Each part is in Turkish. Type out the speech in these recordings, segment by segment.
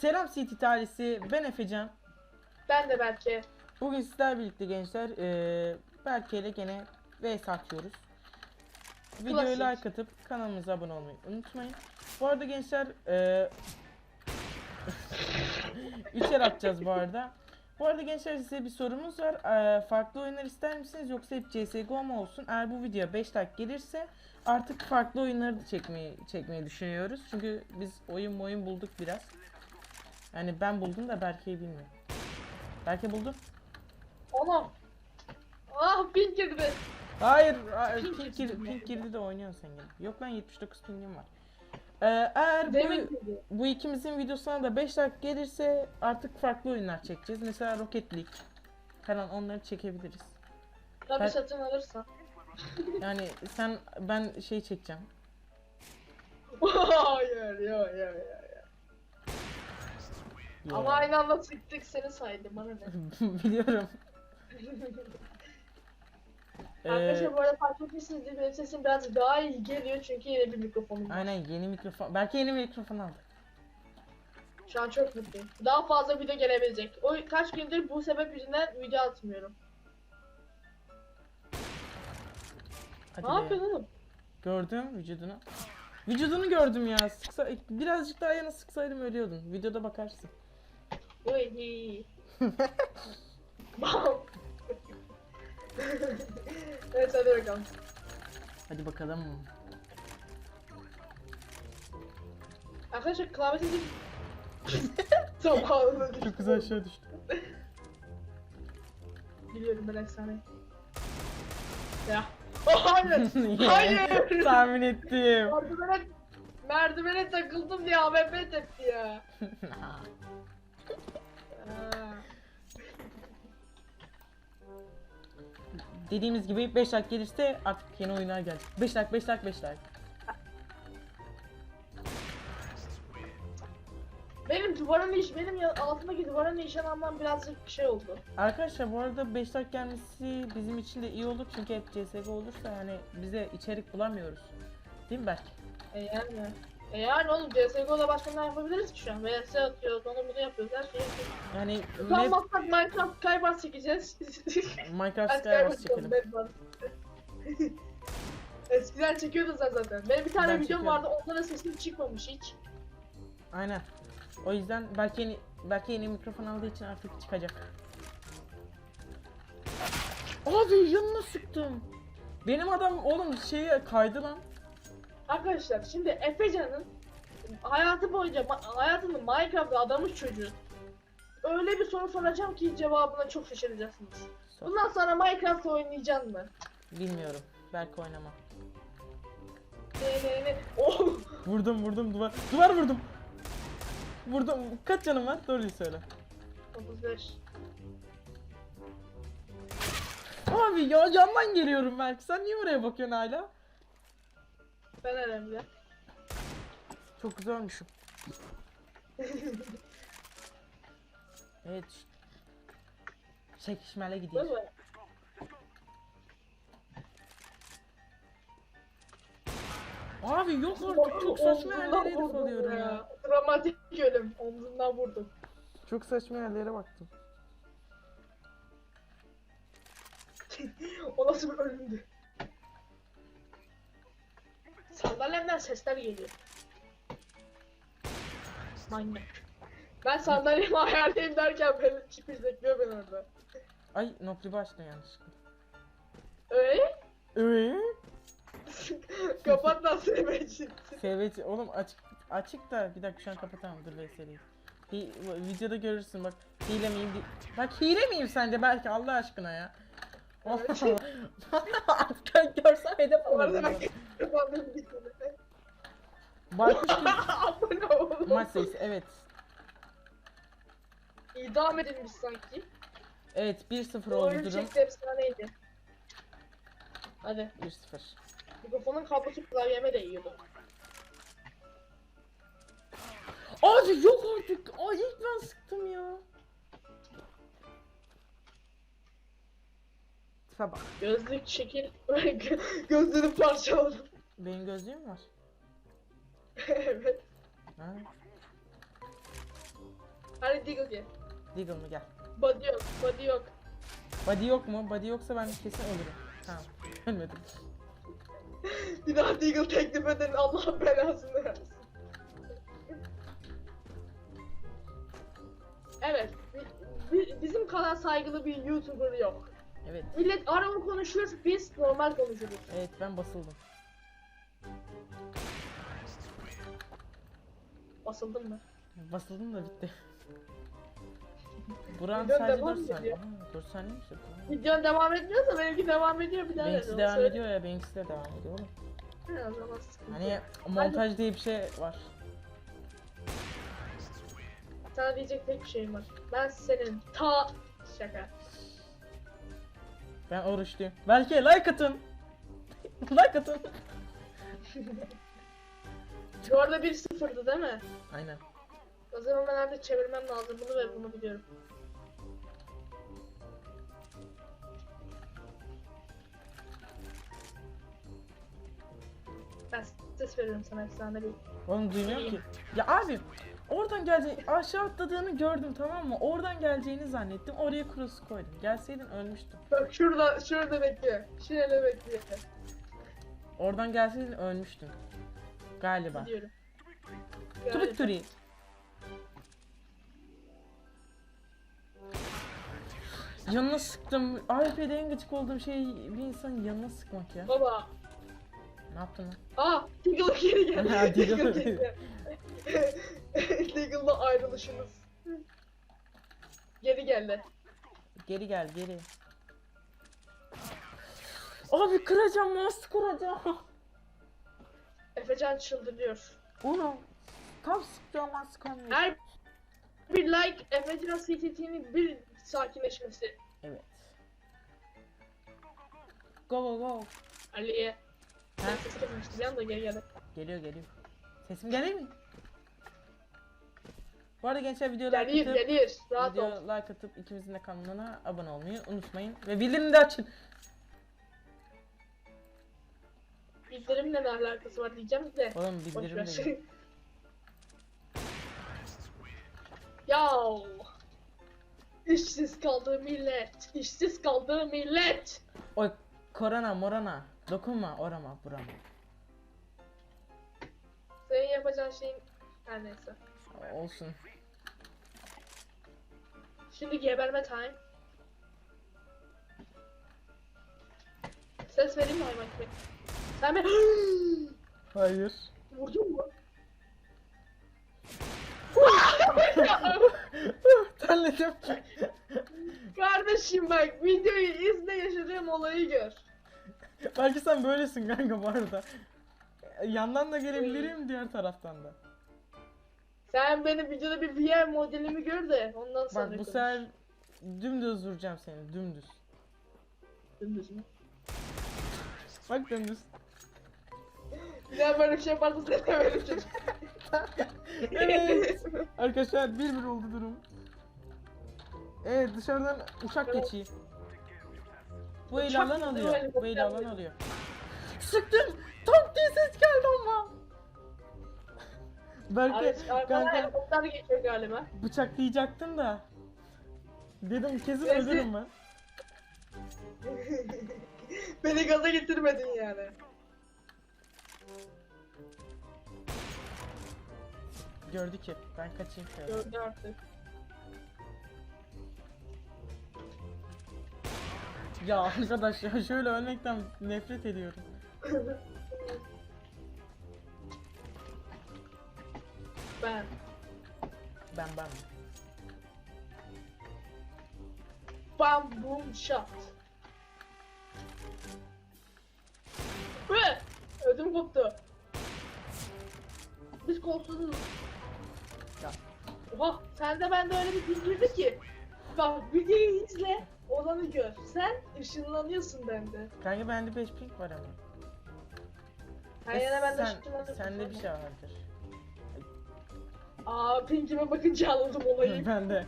Selam City talisi. Ben Efecan. Ben de belki. Bugün sizler birlikte gençler eee Berke ile gene vs atıyoruz. Videoyu like atıp kanalımıza abone olmayı unutmayın. Bu arada gençler eee üçer atacağız bu arada. Bu arada gençler size bir sorumuz var. Eee, farklı oyunlar ister misiniz yoksa hep CSGO mu olsun? Eğer bu video 5 like gelirse artık farklı oyunları da çekmeyi çekmeyi düşünüyoruz. Çünkü biz oyun oyun bulduk biraz. Yani ben buldum da Berke'yi bilmiyorum. Berke buldun? Ona. Ah pink girdi. Hayır, hayır, Pink pink, girdi pink girdi de oynuyorsun sen gene. Yok lan 79 pingim var. Ee, eğer bu, bu ikimizin videosuna da 5 like gelirse artık farklı oyunlar çekeceğiz. Mesela Rocket League falan onları çekebiliriz. Tabii Ben- satın alırsan. Yani sen ben şey çekeceğim. hayır, yok, yok, yok. Ya. Ama aynı anda sıktık seni saydım bana ne. Biliyorum. Ee, Arkadaşlar bu arada fark etmişsinizdir benim sesim biraz daha iyi geliyor çünkü yeni bir mikrofonum var. aynen yeni mikrofon. Belki yeni mikrofon aldı. Şu an çok mutluyum. Daha fazla video gelebilecek. O kaç gündür bu sebep yüzünden video atmıyorum. Hadi ne be. yapıyorsun oğlum? Gördüm vücudunu. Vücudunu gördüm ya. Sıksa, birazcık daha yana sıksaydım ölüyordun. Videoda bakarsın. Uy. Bam. evet hadi bakalım. Hadi bakalım. Arkadaşlar klavye sesi... tamam. Çok güzel aşağı düştü. Biliyorum ben efsane. Ya. Oh, hayır. Hayır. Tahmin ettim. Merdivene, merdivene takıldım diye AWP tepti ya. Dediğimiz gibi 5 like gelirse artık yeni oyunlar gelecek. 5 like 5 like 5 like. Benim duvarın iş, benim ya- altındaki duvarın nişanlanmam birazcık şey oldu. Arkadaşlar bu arada 5 like gelmesi bizim için de iyi olur çünkü hep CSGO olursa yani bize içerik bulamıyoruz. Değil mi Berk? E yani. E yani oğlum CSGO'da başka ne yapabiliriz ki şu an? VS atıyoruz, onu bunu yapıyoruz, her şeyi yapıyoruz. Yani map, Utanmazsak Minecraft Skybars çekeceğiz. Minecraft Skybars çekelim. Eskiden çekiyordun sen zaten. Benim bir tane Ben videom çekiyorum. vardı, onlara sesim çıkmamış hiç. Aynen. O yüzden belki yeni, belki yeni mikrofon aldığı için artık çıkacak. Abi yanına sıktım. Benim adam oğlum şeye kaydı lan. Arkadaşlar şimdi Efecan'ın hayatı boyunca hayatında Minecraft'ta adamış çocuğu. Öyle bir soru soracağım ki cevabına çok şaşıracaksınız. Sor. Bundan sonra Minecraft oynayacaksın mı? Bilmiyorum. Belki oynamam. Ne ne ne? Oh! Vurdum vurdum duvar. Duvar vurdum. Vurdum. Kaç canım var? Doğruyu söyle. 35. Abi ya yandan geliyorum belki. Sen niye oraya bakıyorsun hala? Ben önemli. Çok güzel olmuşum. evet. Çekişmele Değil gidiyor. mi? Abi yok artık çok saçma yerlere herif alıyorum ya. Dramatik ölüm. Omzundan vurdum. Çok saçma yerlere baktım. O nasıl bir ölümdü? Sandalyemden sesler geliyor. Manyak. Ben sandalyemi ayarlayayım derken beni çıkış bekliyor beni orada. Ay noklibi açtın yanlışlıkla. Öyle? Eee? Kapat lan seni için. SV oğlum açık açık da bir dakika şu an kapatamam dur VS'liyi. Hi, videoda görürsün bak hile miyim di- Bak hile miyim sence belki Allah aşkına ya. Artık görsem hedef tane. Baykuş gibi Abone ol. maç sayısı evet. İdam edilmiş sanki. Evet 1-0 Bu oldu oyun durum. çekti efsaneydi. Hadi. 1-0. Mikrofonun kablosu klavyeme değiyordu. Abi yok artık. Ay ilk ben sıktım ya. Tipe bak. Gözlük şekil. Gözlüğünü parçaladım. Benim gözlüğüm var. evet. Ha? Hadi Deagle gel. Deagle mı gel. Body yok, body yok. Body yok mu? Body yoksa ben kesin ölürüm. Tamam. Ölmedim. Bir daha Deagle teklif eden Allah belasını versin. Evet, bi- bi- bizim kadar saygılı bir YouTuber yok. Evet. Millet arama konuşur, biz normal konuşuruz. Evet ben basıldım. Basıldın mı? Basıldım da bitti. Buran Videon sadece devam 4 ediyor. saniye. Aa, 4 saniye mi sürdü? Videon devam etmiyorsa benimki devam ediyor bir daha. Benimkisi devam ediyor ya benimkisi de devam ediyor oğlum. He, o zaman sıkıntı Hani yok. montaj diye bir şey var. Sana diyecek tek bir şeyim var. Ben senin ta... Şaka. Ben oruçluyum. Belki like atın. like atın. Bu arada 1-0'dı değil mi? Aynen. O zaman ben artık çevirmem lazım bunu ve bunu biliyorum. Ben ses veriyorum sana efsane bir. Oğlum duymuyorum ki. Ya abi oradan gelecek aşağı atladığını gördüm tamam mı? Oradan geleceğini zannettim. Oraya cross koydum. Gelseydin ölmüştüm. Bak şurada, şurada bekliyor. Şurada bekliyor. Oradan gelseydin ölmüştüm. Galiba. Gidiyorum. Tubik turi. Yanına sıktım. AWP'de en gıcık olduğum şey bir insanın yanına sıkmak ya. Baba. Ne yaptın lan? Aa, Deagle geri geldi. Ha, Deagle. Deagle geldi. Deagle'la ayrılışımız. Geri geldi. Geri gel geri. Abi kıracağım mouse kıracağım. Efecan çıldırıyor. Oğlum tam sıkacağım ben sıkamıyorum. Her bir like Efecan CTT'nin bir sakinleşmesi. Evet. Go go go. Ali'ye. Ha? Geri geldi. Geliyor geliyor. Sesim geliyor mi? Bu arada gençler video like Gelir atıp, gelir. Rahat video ol. like atıp ikimizin de kanalına abone olmayı unutmayın. Ve bildirimini de açın. Bildirimle ne alakası var diyeceğim de. Oğlum Boş bildirim ver. dedim. Yav. İşsiz kaldı millet. İşsiz kaldı millet. Oy korona morana. Dokunma orama burama. Senin yapacağın şeyin her neyse. Olsun. Şimdi geberme time. Ses vereyim mi hayvan gibi? Sen beni Hayır. vurdun mu? Terledim. Kardeşim bak videoyu izle yaşadığım olayı gör. Belki sen böylesin kanka bu arada. Yandan da gelebilirim diğer taraftan da. Sen benim videoda bir VR modelimi gör de ondan sonra Bak bu konuş. sefer dümdüz vuracağım seni dümdüz. Dümdüz mü? Bak dümdüz. Bir daha böyle bir şey yaparsa seni de böyle. Evet. Arkadaşlar bir bir oldu durum. Evet dışarıdan uçak geçiyor. Bu el alan alıyor. Bu el alan alıyor. Sıktım. Tank diye ses geldi ama. Belki kanka helikopter geçiyor galiba. bıçaklayacaktım da. Dedim kesin ölürüm ben. Beni gaza getirmedin yani. Gördü ki ben kaçayım şöyle. Gördü artık. Ya arkadaş ya şöyle ölmekten nefret ediyorum. ben. Ben ben. Bam boom shot. Ve ödüm koptu. Biz kolsuzuz. Ya. Oha sende bende öyle bir pil girdi ki. Bak videoyu izle. Olanı gör. Sen ışınlanıyorsun bende. Kanka bende 5 pink var ama. Her yana bende Sen, ışınlanıyorsun. sende bir şey vardır. Aa pinkime bakınca anladım olayı. bende.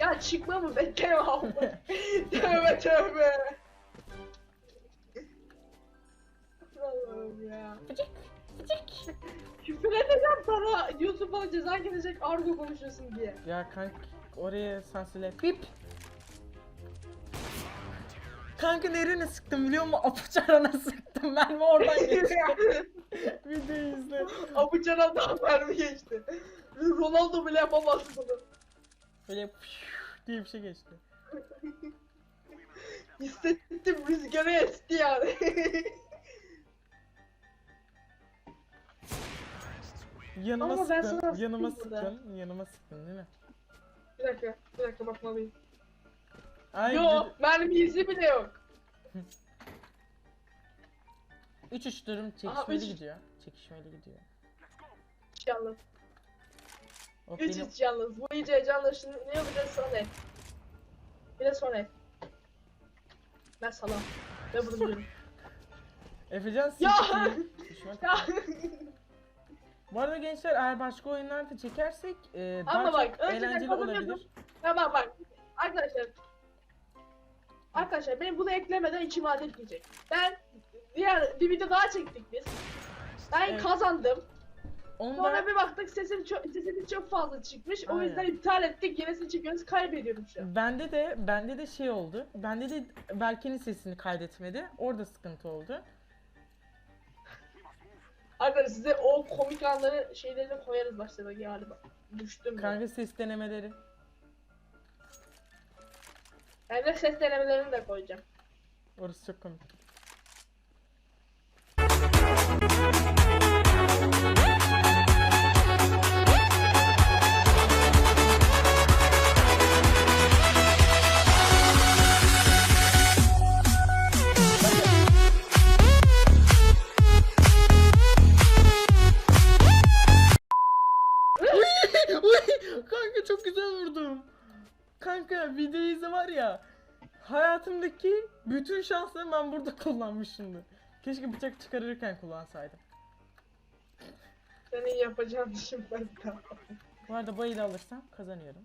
ya çıkma mı bekleme abi. tövbe tövbe. Ya. Bıcık, bıcık. Küfür edeceğim sana YouTube bana ceza gelecek argo konuşuyorsun diye. Ya kanka oraya sansürle. Bip. Kanka nerene sıktım biliyor musun? Apuçarana sıktım. Mermi oradan geçti. Videoyu izle. Abu Canan'dan mermi geçti. Ronaldo bile yapamaz bunu. Böyle diye bir şey geçti. Hissettim rüzgarı esti yani. Yanıma Ama ben sıktın. sana Yanıma sıktım burada. sıktın. Yanıma sıktın değil mi? bir dakika, bir dakika bakmalıyım. Ay, Yo, mermi izi bile yok. 3-3 durum Aha, çekişmeli üç- gidiyor. Çekişmeli gidiyor. Yalnız. Hop, 3 benim- hiç yalnız. Bu iyice heyecanlaşın. Ne yapacağız son el? Bir de son el. Ben salam. Ben bunu biliyorum. Efecan Ya! sıktın. Düşman- ya. Bu arada gençler eğer başka oyunlarda çekersek e, Ama daha bak, çok önceden eğlenceli kazanıyordum. olabilir. Tamam bak. Arkadaşlar. Arkadaşlar benim bunu eklemeden içim rahat etmeyecek. Ben diğer bir video daha çektik biz. Ben Evet. kazandım. Onu Sonra da bir baktık sesim çok sesim çok fazla çıkmış. O Aynen. yüzden iptal ettik. Yenisini çekiyoruz. Kaybediyorum şu an. bende de bende de şey oldu. Bende de Berke'nin sesini kaydetmedi. Orada sıkıntı oldu. Arkadaşlar size o komik anları şeylerini koyarız başta galiba. Düştüm ben. Kanka ses denemeleri. Ben de ses denemelerini de koyacağım. Orası çok komik. Ben burada kullanmışımdır. Keşke bıçak çıkarırken kullansaydım. Senin yapacağın işin ben tamam. Bu arada eli alırsam kazanıyorum.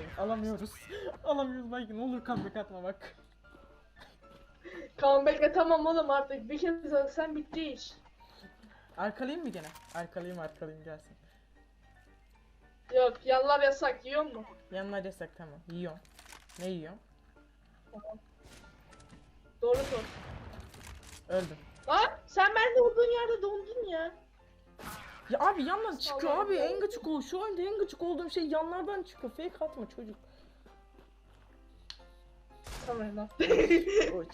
Evet, alamıyoruz. alamıyoruz belki ne olur comeback atma bak. Comeback'le tamam oğlum artık. Bir kez alırsan bitti iş. Arkalayayım mı gene? Arkalayayım arkalayayım gelsin. Yok yanlar yasak yiyor mu? Yanına desek tamam. Yiyorum. Ne yiyorum? Doğru sor. Öldüm. Lan sen bende olduğun yerde dondun ya. Ya abi yandan çıkıyor Allah'ım abi ya. en gıcık ol. Şu anda en gıcık olduğum şey yanlardan çıkıyor. Fake atma çocuk. Tamam lan. Oy.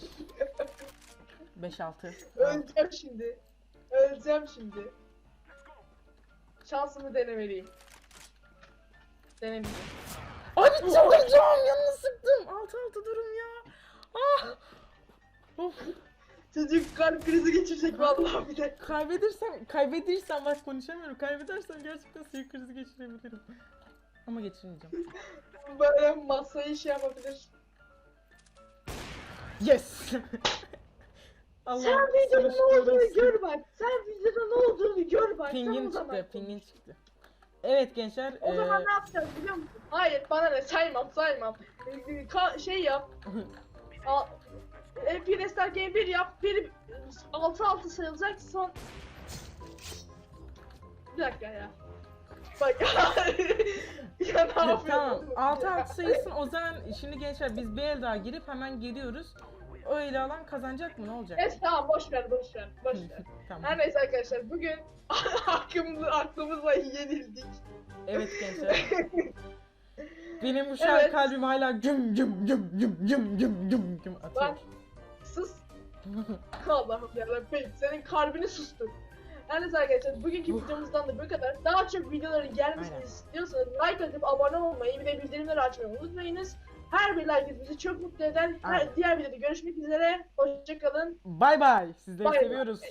5-6. Öleceğim şimdi. Öleceğim şimdi. Şansımı denemeliyim. Denemeyeceğim. Abi çıldıracağım yanına sıktım. 6-6 durum ya. Of. Çocuk kalp krizi geçirecek vallahi bir dakika. Kaybedersem, kaybedersem bak konuşamıyorum. Kaybedersem gerçekten sinir krizi geçirebilirim. Ama geçirmeyeceğim. Böyle masayı şey yapabilir. Yes. Allah Sen videonun ne olduğunu gör bak. Sen videonun ne olduğunu gör bak. Pingin zaman çıktı, pingin çıktı. Evet gençler. O zaman eee, ne yapacağız biliyor musun? Hayır bana ne saymam saymam. Ee, Ka- şey yap. Al, e, Pirestar Game 1 yap. Bir 6-6 sayılacak son... Bir dakika ya. Bak ya ne yapıyorsun? tamam 6-6 sayısın o zaman şimdi gençler biz bir el daha girip hemen geliyoruz. O eli alan kazanacak mı ne olacak? Evet tamam boş ver boş ver boş ver. tamam. Her neyse arkadaşlar bugün aklımızı aklımızla yenildik. Evet gençler. Benim şu an Evet. kalbim hala güm güm güm güm güm güm güm güm atıyor. Bak. Allah'ım yarabbim senin kalbini sustur. Her neyse arkadaşlar bugünkü videomuzdan da bu kadar. Daha çok videoların gelmesini Aynen. istiyorsanız like atıp abone olmayı de bildirimleri açmayı unutmayınız. Her bir like bizi çok mutlu eder. Her, Aynen. diğer videoda görüşmek üzere. Hoşçakalın. Bay bay. Sizleri bay. seviyoruz.